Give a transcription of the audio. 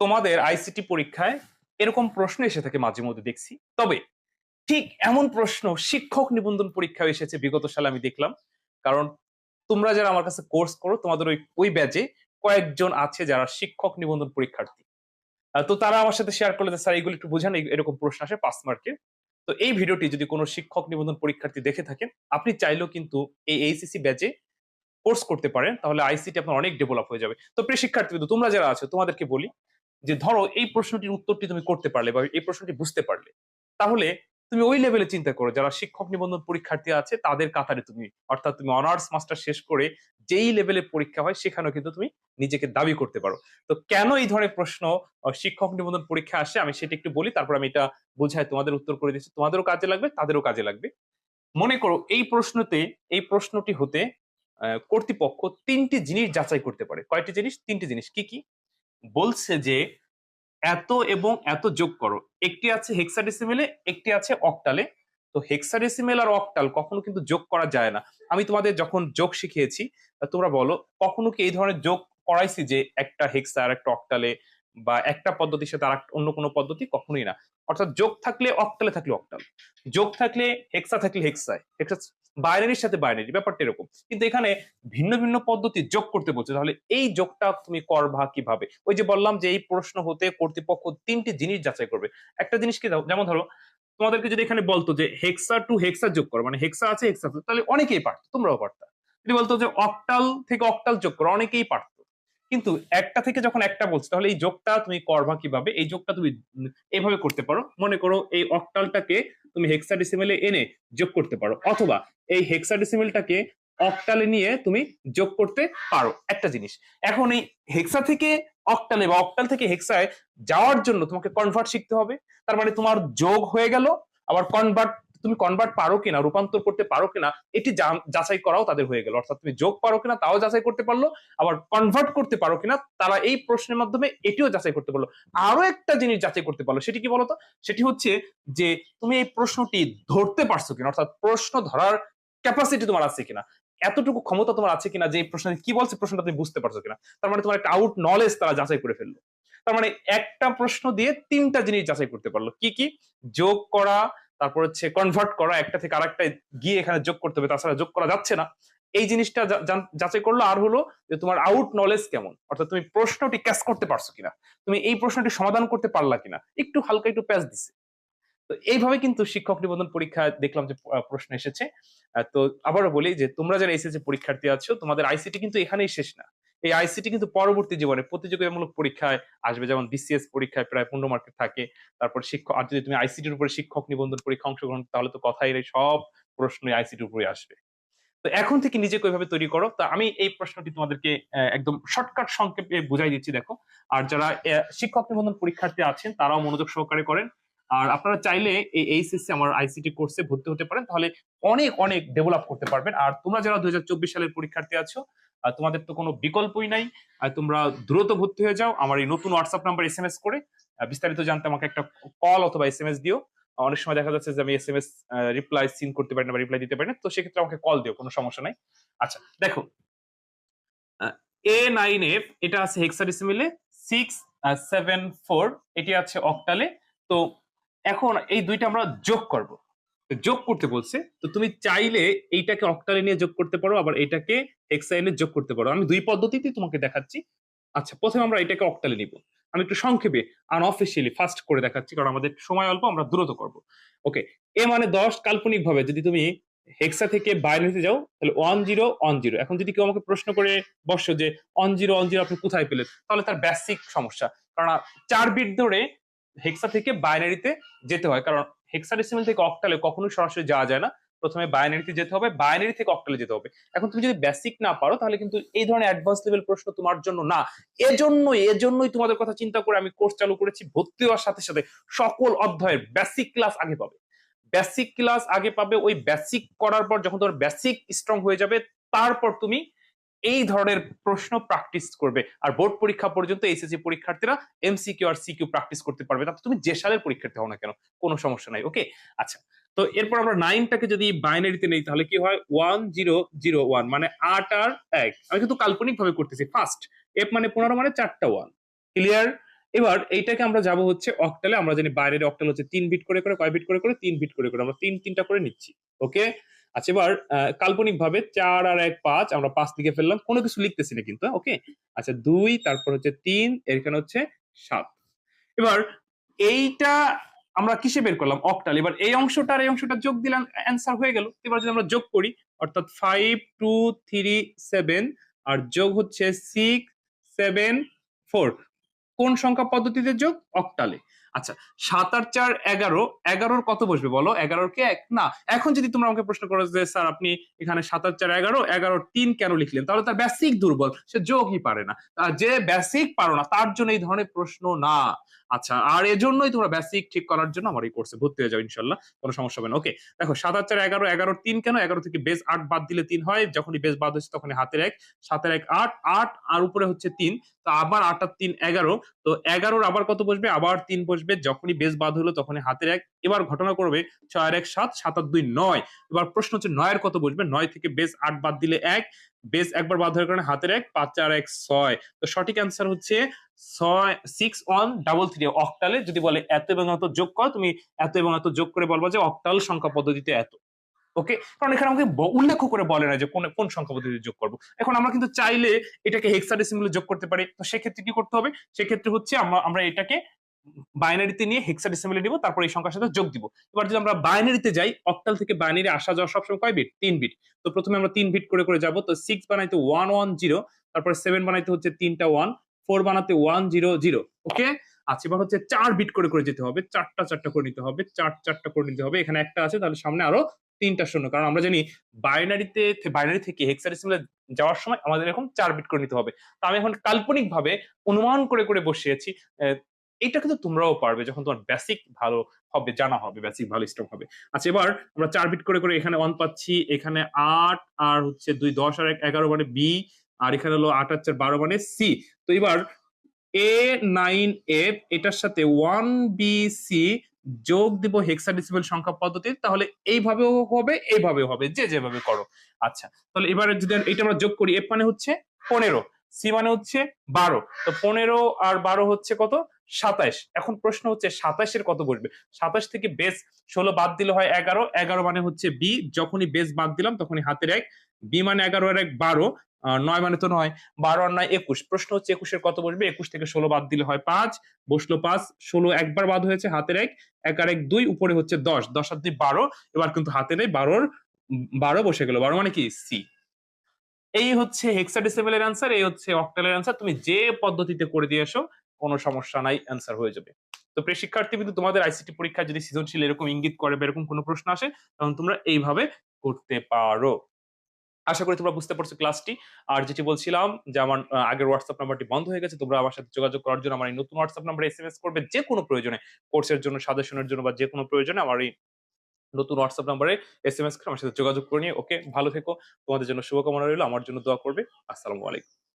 তোমাদের আইসিটি পরীক্ষায় এরকম প্রশ্ন এসে থাকে মাঝে মধ্যে দেখছি। তবে ঠিক এমন প্রশ্ন শিক্ষক নিবন্ধন পরীক্ষায় এসেছে বিগত সালে আমি দেখলাম। কারণ তোমরা যারা আমার কাছে কোর্স করো, তোমাদের ওই ওই ব্যাচে কয়েকজন আছে যারা শিক্ষক নিবন্ধন পরীক্ষার্থী। তো তারা আমার সাথে শেয়ার করলে স্যার, এগুলো একটু বোঝান এরকম প্রশ্ন আসে পাঁচ মার্কের তো এই ভিডিওটি যদি কোনো শিক্ষক নিবন্ধন পরীক্ষার্থী দেখে থাকেন, আপনি চাইলেও কিন্তু এই এইচএসসি ব্যাচে কোর্স করতে পারেন। তাহলে আইসিটি আপনার অনেক ডেভেলপ হয়ে যাবে। তো প্রিয় শিক্ষার্থী তোমরা যারা আছো, তোমাদেরকে বলি যে ধরো এই প্রশ্নটির উত্তরটি তুমি করতে পারলে বা এই প্রশ্নটি বুঝতে পারলে, তাহলে তুমি ওই লেভেলে চিন্তা করো যারা শিক্ষক নিবন্ধন পরীক্ষার্থী আছে তাদের কাতারে তুমি, অর্থাৎ তুমি অনার্স মাস্টার শেষ করে যেই লেভেলে পরীক্ষা হয় সেখানেও কিন্তু তুমি নিজেকে দাবি করতে পারো। তো কেন এই ধরনের প্রশ্ন শিক্ষক নিবন্ধন পরীক্ষা আসে আমি সেটা একটু বলি, তারপর আমি এটা বোঝাই তোমাদের উত্তর করে দিচ্ছি। তোমাদেরও কাজে লাগবে, তাদেরও কাজে লাগবে। মনে করো এই প্রশ্নতে, এই প্রশ্নটি হতে কর্তৃপক্ষ তিনটি জিনিস যাচাই করতে পারে। কয়টি জিনিস? তিনটি জিনিস। কি কি? বলছে যে এত এবং এত যোগ করো। একটি আছে হেক্সাডেসিমেলে একটি আছে অক্টালে তো হেক্সাডেসিমেল আর অক্টাল কখনো কিন্তু যোগ করা যায় না। আমি তোমাদের যখন যোগ শিখিয়েছি তোমরা বলো, কখনো কি এই ধরনের যোগ করাইছি যে একটা হেক্সা আর একটা অক্টালে বা একটা পদ্ধতির সাথে আর অন্য কোনো পদ্ধতি? কখনোই না। অর্থাৎ যোগ থাকলে অক্টালে থাকলে অক্টাল যোগ থাকলে হেক্সা থাকলে হেক্সায় হেক্সা বাইনারির সাথে বাইনারি, ব্যাপারটা এরকম। কিন্তু এখানে ভিন্ন ভিন্ন পদ্ধতি যোগ করতে বলছে। তাহলে এই যোগটা তুমি করবা কীভাবে? ওই যে বললাম যে এই প্রশ্ন হতে কর্তৃপক্ষ তিনটি জিনিস যাচাই করবে। একটা জিনিস কি যেমন ধরো, তোমাদেরকে যদি এখানে বলতো যে হেক্সা টু হেক্সা যোগ করো মানে হেক্সা আছে, হেক্সা তাহলে অনেকেই পারতো, তোমরাও পারতা। যদি বলতো যে অক্টাল থেকে অক্টাল যোগ করো, অনেকেই পারতো। কিন্তু একটা থেকে যখন একটা বলছো, তাহলে এই যোগটা তুমি করবা কীভাবে? এই যোগটা তুমি উম এইভাবে করতে পারো। মনে করো এই অক্টালটাকে তুমি হেক্সাডেসিমেলে এনে যোগ করতে পারো। অথবা এই হেক্সাডেসিমেলটাকে অক্টালে নিয়ে তুমি যোগ করতে পারো। একটা জিনিস, এখন এই হেক্সা থেকে অক্টালে বা অক্টাল থেকে হেক্সায় যাওয়ার জন্য তোমাকে কনভার্ট শিখতে হবে। তার মানে তোমার যোগ হয়ে গেল, আবার কনভার্ট তুমি কনভার্ট পারো কিনা, রূপান্তর করতে পারো কিনা, এটি যাচাই করাও তাদের হয়ে গেল। অর্থাৎ তুমি যোগ পারো কিনা, তাও যাচাই করতে পারল, আবার কনভার্ট করতে পারো কিনা, তারা এই প্রশ্নের মাধ্যমে এটিও যাচাই করতে পারল। আরও একটা জিনিস যাচাই করতে পারল, সেটি কি বলতো? সেটি হচ্ছে যে, তুমি এই প্রশ্নটি ধরতে পারছ কিনা, অর্থাৎ প্রশ্ন ধরার ক্যাপাসিটি তোমার আছে কিনা, এতটুকু ক্ষমতা তোমার আছে কিনা, যে প্রশ্ন কি বলছে, প্রশ্নটা তুমি বুঝতে পারছ কিনা। তার মানে তোমার একটা আউট নলেজ তারা যাচাই করে ফেলল। তার মানে একটা প্রশ্ন দিয়ে তিনটা জিনিস যাচাই করতে পারল। কি কি? যোগ করা তারপর হচ্ছে কনভার্ট করা একটা থেকে আরেকটা গিয়ে এখানে যোগ করতে হবে, তাছাড়া যোগ করা যাচ্ছে না। এই জিনিসটা যাচাই করল আর হলো যে তোমার আউট নলেজ কেমন? অর্থাৎ তুমি প্রশ্নটি ক্যাচ করতে পারছ কিনা? তুমি এই প্রশ্নটি সমাধান করতে পারলা কিনা? একটু হালকা একটু প্যাচ দিছে। তো এইভাবে কিন্তু শিক্ষক নিবন্ধন পরীক্ষা দেখলাম যে প্রশ্ন এসেছে। তো আবারও বলি যে, তোমরা যারা এসএসসি পরীক্ষার্থী আছো, তোমাদের আইসিটি কিন্তু এখানেই শেষ না। এই আইসিটি কিন্তু পরবর্তী জীবনে প্রতিযোগিতামূলক পরীক্ষায় আসবে। যেমন বিসিএস পরীক্ষায় প্রায় পনেরো মার্কের থাকে। তারপর শিক্ষক, আর যদি তুমি আইসিটির উপরে শিক্ষক নিবন্ধন পরীক্ষা অংশগ্রহণ তাহলে তো কথাই নেই, সব প্রশ্ন আইসিটির উপরে আসবে। তো এখন থেকে নিজেকে ওইভাবে তৈরি করো। তো আমি এই প্রশ্নটি তোমাদেরকে একদম শর্টকাট সংক্ষেপে বুঝাই দিচ্ছি, দেখো। আর যারা শিক্ষক নিবন্ধন পরীক্ষার্থী আছেন, তারাও মনোযোগ সহকারে করেন। আর আপনারা চাইলে এই এইচএসসি আমার আইসিটি কোর্সে ভর্তি হতে পারেন। তাহলে অনেক অনেক ডেভেলপ করতে পারবেন। আর তোমরা যারা দুই হাজার চব্বিশ সালের পরীক্ষার্থী আছো আহ, তোমাদের তো কোনো বিকল্পই নাই। আর তোমরা দ্রুত ভর্তি হয়ে যাও। আমার এই নতুন WhatsApp number S M S করে বিস্তারিত জানতে আমাকে একটা কল অথবা এস এম এস দিও অনেক সময় দেখা যাচ্ছে যে আমি S M S reply seen করতে পারি না বা রিপ্লাই দিতে পারি না তো সেক্ষেত্রে আমাকে কল দিও কোনো সমস্যা নাই। আচ্ছা দেখো এ নাইন এফ এটা আছে হেক্সাডেসিমেলে সিক্স সেভেন ফোর এটি আছে অক্টালে তো এখন এই দুইটা আমরা যোগ করব। যোগ করতে বলছে, তো তুমি চাইলে এইটাকে অক্টালে নিয়ে যোগ করতে পারো, আবার এটাকে হেক্সাইনে যোগ করতে পারো। আমি দুই পদ্ধতিতেই তোমাকে দেখাচ্ছি। আচ্ছা প্রথমে আমরা এটাকে অক্টালে নিব। আমি একটু সংক্ষেপে আনঅফিসিয়ালি ফার্স্ট করে দেখাচ্ছি, কারণ আমাদের সময় অল্প, আমরা দ্রুত করব। ওকে এ মানে দশ কাল্পনিক ভাবে যদি তুমি হেক্সা থেকে বাইনারিতে যাও, তাহলে ওয়ান জিরো ওয়ান জিরো এখন যদি কেউ আমাকে প্রশ্ন করে বসো যে ওয়ান জিরো ওয়ান জিরো আপনি কোথায় পেলেন? তাহলে তার বেসিক সমস্যা। কারণ চার বিট ধরে হেক্সা থেকে বাইনারিতে যেতে হয়। কারণ হেক্সাডেসিমেল থেকে অক্টালে কখনোই সরাসরি যাওয়া যায় না। প্রথমে বাইনারিতে যেতে হবে, বাইনারি থেকে অক্টালে যেতে হবে। এখন তুমি যদি বেসিক না পারো, তাহলে কিন্তু এই ধরনের অ্যাডভান্স লেভেল প্রশ্ন তোমার জন্য না। এজন্যই এজন্যই তোমাদের কথা চিন্তা করে আমি কোর্স চালু করেছি। ভর্তি হওয়ার সাথে সাথে সকল অধ্যায়ের বেসিক ক্লাস আগে পাবে। বেসিক ক্লাস আগে পাবে, ওই বেসিক করার পর যখন তোমার বেসিক স্ট্রং হয়ে যাবে, তারপর তুমি এই ধরনের প্রশ্ন প্র্যাকটিস করবে। আর বোর্ড পরীক্ষা পর্যন্ত এসএসসি পরীক্ষার্থীরা এমসিকিউ আর সিকিউ প্র্যাকটিস করতে পারবে তাতে তুমি যে সালের পরীক্ষার্থী হও না কেন? কোনো সমস্যা নাই ওকে আচ্ছা তো এরপর আমরা নাইনটাকে যদি বাইনারিতে নেই, তাহলে কি হয়? ওয়ান জিরো জিরো ওয়ান মানে আট আর এক। আমি কিন্তু কাল্পনিক ভাবে করতেছি। ফার্স্ট এফ মানে পনেরো মানে চারটা ওয়ান ক্লিয়ার এবার এইটাকে আমরা যাব হচ্ছে অক্টালে আমরা জানি বাইরের অক্টাল হচ্ছে তিন বিট করে করে, কয় বিট করে করে? তিন বিট করে করে। আমরা তিন, তিনটা করে নিচ্ছি ওকে আচ্ছা এবার কাল্পনিক ভাবে চার আর এক পাঁচ আমরা পাঁচ লিখে ফেললাম। কোনো কিছু লিখতেছি না কিন্তু, ওকে? আচ্ছা দুই, তারপর হচ্ছে তিন এখানে হচ্ছে সাত। এবার, এইটা আমরা কিসে বের করলাম? অক্টাল এবার এই অংশটা এই অংশটা যোগ দিলাম অ্যান্সার হয়ে গেল। এবার যদি আমরা যোগ করি, অর্থাৎ ফাইভ টু থ্রি সেভেন আর যোগ হচ্ছে সিক্স সেভেন ফোর কোন সংখ্যা পদ্ধতিতে যোগ? অক্টালে আচ্ছা সাত আর চার এগারো, এগারোর কত বসবে বলো? এগারোর কে এক? না, এখন যদি তোমরা আমাকে প্রশ্ন করো যে, স্যার, আপনি এখানে সাত আর চার এগারো এগারো তিন কেন লিখলেন? তাহলে তার বেসিক দুর্বল, সে যোগই পারে না। যে বেসিক পারো না, তার জন্য এই ধরনের প্রশ্ন না। আচ্ছা আর এজন্যই তোমরা বেসিক ঠিক করার জন্য আমার এই কোর্সে ভর্তি হয়ে যাও ইনশাল্লাহ কোনো সমস্যা হবে না ওকে দেখো, সাত আর চার এগারো, এগারোর তিন কেন? এগারো থেকে বেস আট বাদ দিলে তিন হয়, যখনই বেস বাদ হচ্ছে তখনই হাতের এক, সাতের এক আট আট আর উপরে হচ্ছে তিন, তো আবার আট আর তিন এগারো, তো এগারোর আবার কত বসবে? আবার তিন বসবে, যখনই বেস বাদ হলো তখনই হাতের এক, এবার ঘটনা করবে ছয় এক সাত সাত আর দুই নয়, এবার প্রশ্ন হচ্ছে নয়ের কত বসবে? নয় থেকে বেস আট বাদ দিলে এক বেস একবার বাদ হওয়ার কারণে হাতের এক, পাঁচ, চার, এক, ছয়। তো সঠিক অ্যান্সার হচ্ছে ছয় সিক্স ওয়ান ডাবল থ্রি অক্টালে যদি বলে এত এবং এত যোগ কর, তুমি এত এবং এত যোগ করে বলবা যে অক্টাল সংখ্যা পদ্ধতিতে এত। ওকে কারণ এখানে আমাকে উল্লেখ করে বলে না যে কোন কোন সংখ্যা পদ্ধতিতে যোগ করব। এখন আমরা কিন্তু চাইলে এটাকে হেক্সাডেসিমালে যোগ করতে পারি। তো সেক্ষেত্রে কি করতে হবে? সেক্ষেত্রে হচ্ছে আমরা আমরা এটাকে বাইনারিতে নিয়ে হেক্সা হেক্সাডেসিমালে নিব, তারপর এই সংখ্যার সাথে যোগ দিব। এবার যদি আমরা বাইনারিতে যাই অক্টাল থেকে বাইনারি আসা যাওয়া সবসময় কয় বিট তিন বিট তো প্রথমে আমরা তিন বিট করে করে যাব, তো সিক্স বানাইতে ওয়ান ওয়ান জিরো তারপর সেভেন বানাইতে হচ্ছে তিনটা ওয়ান ফোর বানাতে ওয়ান জিরো জিরো ওকে আচ্ছা এবার হচ্ছে চার বিট করে করে যেতে হবে, চারটা চারটা করে নিতে হবে, চার, চারটা করে নিতে হবে, এখানে একটা আছে, তাহলে সামনে আরও তিনটা শূন্য, কারণ আমরা জানি বাইনারিতে বাইনারি থেকে হেক্সাডেসিমালে যাওয়ার সময় আমাদের এরকম চার বিট করে নিতে হবে। তো আমি এখন কাল্পনিক ভাবে অনুমান করে করে বসিয়েছি এটা কিন্তু তোমরাও পারবে যখন তোমার বেসিক ভালো হবে, জানা হবে বেসিক ভালো স্ট্রং হবে। আচ্ছা এবার আমরা চার বিট করে করে এখানে ওয়ান পাচ্ছি, এখানে আট, আর হচ্ছে দুই, দশ, আর এক, এগারো মানে বি আর এখানে হলো আট আর চার, বারো মানে সি তো এবার এ নাইন এফ এটার সাথে ওয়ান বি সি যোগ দিব হেক্সাডেসিমাল সংখ্যা পদ্ধতি তাহলে এইভাবেও হবে এইভাবেও হবে, যে যেভাবে করো। আচ্ছা তাহলে এবারে যদি এটা আমরা যোগ করি এফ মানে হচ্ছে পনেরো সি মানে হচ্ছে বারো। তো পনেরো আর বারো হচ্ছে কত? সাতাইশ এখন প্রশ্ন হচ্ছে সাতাইশের কত বসবে? সাতাশ থেকে বেস ষোলো বাদ দিলে হয় এগারো। এগারো মানে হচ্ছে বি যখনই বেস বাদ দিলাম, তখনই হাতের এক। বি মানে এগারো আর এক বারো। নয় মানে তো নয়। বারো আর নয় একুশ। প্রশ্ন হচ্ছে একুশের কত বসবে? একুশ থেকে ষোলো বাদ দিলে হয় পাঁচ। বসল পাঁচ, ষোলো একবার বাদ হয়েছে, হাতের এক। এক আর এক দুই, উপরে হচ্ছে দশ। দশ আর দুই বারো। এবার কিন্তু হাতে নেই, বারোর বারো বসে গেল। বারো মানে কি? সি এই হচ্ছে হেক্সাডেসিমেলের অ্যান্সার এই হচ্ছে অক্টালের অ্যান্সার তুমি যে পদ্ধতিতে করে দিয়ে এসো কোনো সমস্যা নাই অ্যান্সার হয়ে যাবে। তো প্রিয় শিক্ষার্থী কিন্তু তোমাদের আইসিটি পরীক্ষা যদি সৃজনশীল এরকম ইঙ্গিত করে বা এরকম কোনো প্রশ্ন আসে তখন তোমরা এইভাবে করতে পারো। আশা করি তোমরা বুঝতে পারছ ক্লাসটি। আর যেটি বলছিলাম যে আমার আগের হোয়াটসঅ্যাপ নাম্বারটি বন্ধ হয়ে গেছে, তোমরা আমার সাথে যোগাযোগ করার জন্য আমার এই নতুন হোয়াটসঅ্যাপ নাম্বারে এসএমএস করবে, যে কোনো প্রয়োজনে কোর্সের জন্য সাজেশনের জন্য বা যে কোনো প্রয়োজনে আমার এই নতুন হোয়াটসঅ্যাপ নাম্বারে এস এসএমএস করে আমার সাথে যোগাযোগ করে নিয়ে ওকে ভালো থেকো। তোমাদের জন্য শুভকামনা রইল। আমার জন্য দোয়া করবে। আসসালামু আলাইকুম।